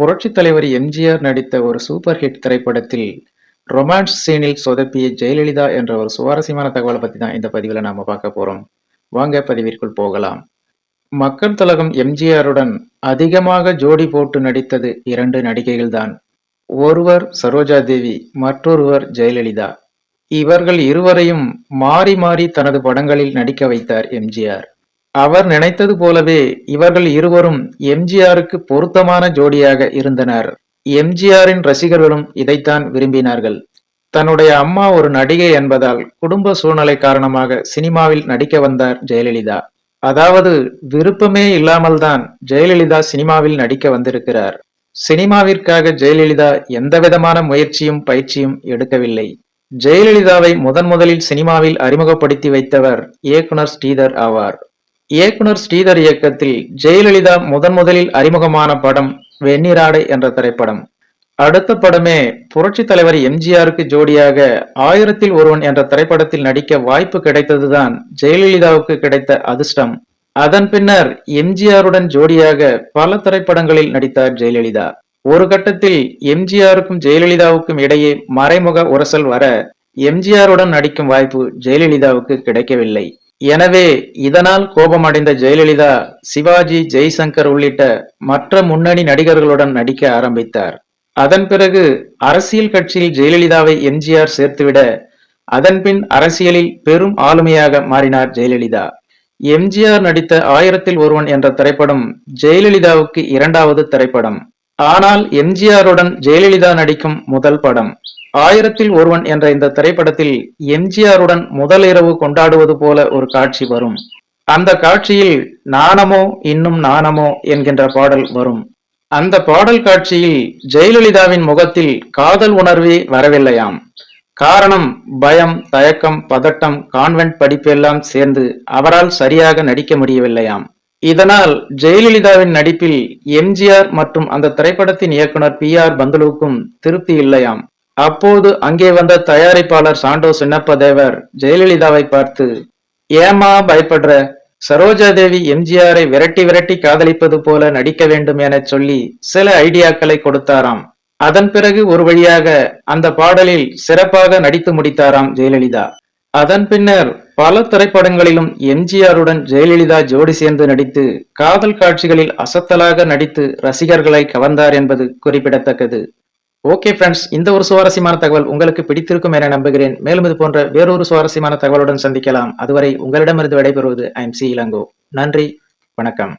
புரட்சித் தலைவர் எம்ஜிஆர் நடித்த ஒரு சூப்பர் ஹிட் திரைப்படத்தில் ரொமான்ஸ் சீனில் சொதப்பிய ஜெயலலிதா என்ற ஒரு சுவாரஸ்யமான தகவலை பற்றி தான் இந்த பதிவில் நாம் பார்க்க போகிறோம் வாங்க பதிவிற்குள் போகலாம். மக்கள் தலகம் எம்ஜிஆருடன் அதிகமாக ஜோடி போட்டு நடித்தது இரண்டு நடிகைகள்தான் ஒருவர் சரோஜா தேவி மற்றொருவர் ஜெயலலிதா. இவர்கள் இருவரையும் மாறி மாறி தனது படங்களில் நடிக்க வைத்தார் எம்ஜிஆர். அவர் நினைத்தது போலவே இவர்கள் இருவரும் எம்ஜிஆருக்கு பொருத்தமான ஜோடியாக இருந்தனர். எம்ஜிஆரின் ரசிகர்களும் இதைத்தான் விரும்பினார்கள். தன்னுடைய அம்மா ஒரு நடிகை என்பதால் குடும்ப சூழ்நிலை காரணமாக சினிமாவில் நடிக்க வந்தார் ஜெயலலிதா. அதாவது விருப்பமே இல்லாமல் தான் ஜெயலலிதா சினிமாவில் நடிக்க வந்திருக்கிறார். சினிமாவிற்காக ஜெயலலிதா எந்தவிதமான முயற்சியும் பயிற்சியும் எடுக்கவில்லை. ஜெயலலிதாவை முதன் முதலில் சினிமாவில் அறிமுகப்படுத்தி வைத்தவர் இயக்குனர் ஸ்ரீதர் ஆவார். இயக்குனர் ஸ்ரீதர் இயக்கத்தில் ஜெயலலிதா முதன் முதலில் அறிமுகமான படம் வெண்ணிராடை என்ற திரைப்படம். அடுத்த படமே புரட்சி தலைவர் எம்ஜிஆருக்கு ஜோடியாக ஆயிரத்தில் ஒருவன் என்ற திரைப்படத்தில் நடிக்க வாய்ப்பு கிடைத்ததுதான் ஜெயலலிதாவுக்கு கிடைத்த அதிர்ஷ்டம். அதன் பின்னர் எம்ஜிஆருடன் ஜோடியாக பல திரைப்படங்களில் நடித்தார் ஜெயலலிதா. ஒரு கட்டத்தில் எம்ஜிஆருக்கும் ஜெயலலிதாவுக்கும் இடையே மறைமுக உரசல் வர எம்ஜிஆருடன் நடிக்கும் வாய்ப்பு ஜெயலலிதாவுக்கு கிடைக்கவில்லை. எனவே இதனால் கோபமடைந்த ஜெயலலிதா சிவாஜி ஜெய்சங்கர் உள்ளிட்ட மற்ற முன்னணி நடிகர்களுடன் நடிக்க ஆரம்பித்தார். அதன் பிறகு அரசியல் கட்சியில் ஜெயலலிதாவை எம்ஜிஆர் சேர்த்துவிட அதன்பின் அரசியலில் பெரும் ஆளுமையாக மாறினார் ஜெயலலிதா. எம்ஜிஆர் நடித்த ஆயிரத்தில் ஒருவன் என்ற திரைப்படம் ஜெயலலிதாவுக்கு இரண்டாவது திரைப்படம். ஆனால் எம்ஜிஆருடன் ஜெயலலிதா நடிக்கும் முதல் படம். ஆயிரத்தில் ஒருவன் என்ற இந்த திரைப்படத்தில் எம்ஜிஆருடன் முதல் இரவு கொண்டாடுவது போல ஒரு காட்சி வரும். அந்த காட்சியில் நாணமோ இன்னும் நாணமோ என்கின்ற பாடல் வரும். அந்த பாடல் காட்சியில் ஜெயலலிதாவின் முகத்தில் காதல் உணர்வே வரவில்லையாம். காரணம் பயம் தயக்கம் பதட்டம் கான்வென்ட் படிப்பெல்லாம் சேர்ந்து அவரால் சரியாக நடிக்க முடியவில்லையாம். இதனால் ஜெயலலிதாவின் நடிப்பில் எம்ஜிஆர் மற்றும் அந்த திரைப்படத்தின் இயக்குனர் பி ஆர் பந்துலுவுக்கும் திருப்தி இல்லையாம். அப்போது அங்கே வந்த தயாரிப்பாளர் சாண்டோ சின்னப்பதேவர் ஜெயலலிதாவை பார்த்து ஏமா பயப்படுற? சரோஜா தேவி எம்ஜிஆரை விரட்டி விரட்டி காதலிப்பது போல நடிக்க வேண்டும் என சொல்லி சில ஐடியாக்களை கொடுத்தாராம். அதன் பிறகு ஒரு வழியாக அந்த பாடலில் சிறப்பாக நடித்து முடித்தாராம் ஜெயலலிதா. அதன் பின்னர் பல திரைப்படங்களிலும் எம்ஜிஆருடன் ஜெயலலிதா ஜோடி சேர்ந்து நடித்து காதல் காட்சிகளில் அசத்தலாக நடித்து ரசிகர்களை கவர்ந்தார் என்பது குறிப்பிடத்தக்கது. ஓகே ஃப்ரெண்ட்ஸ் இந்த ஒரு சுவாரஸ்யமான தகவல் உங்களுக்கு பிடித்திருக்கும் என நம்புகிறேன். மேலும் இது போன்ற வேறொரு சுவாரஸ்யமான தகவலுடன் சந்திக்கலாம். அதுவரை உங்களிடமிருந்து விடைபெறுவது ஐம் சி இளங்கோ. நன்றி வணக்கம்.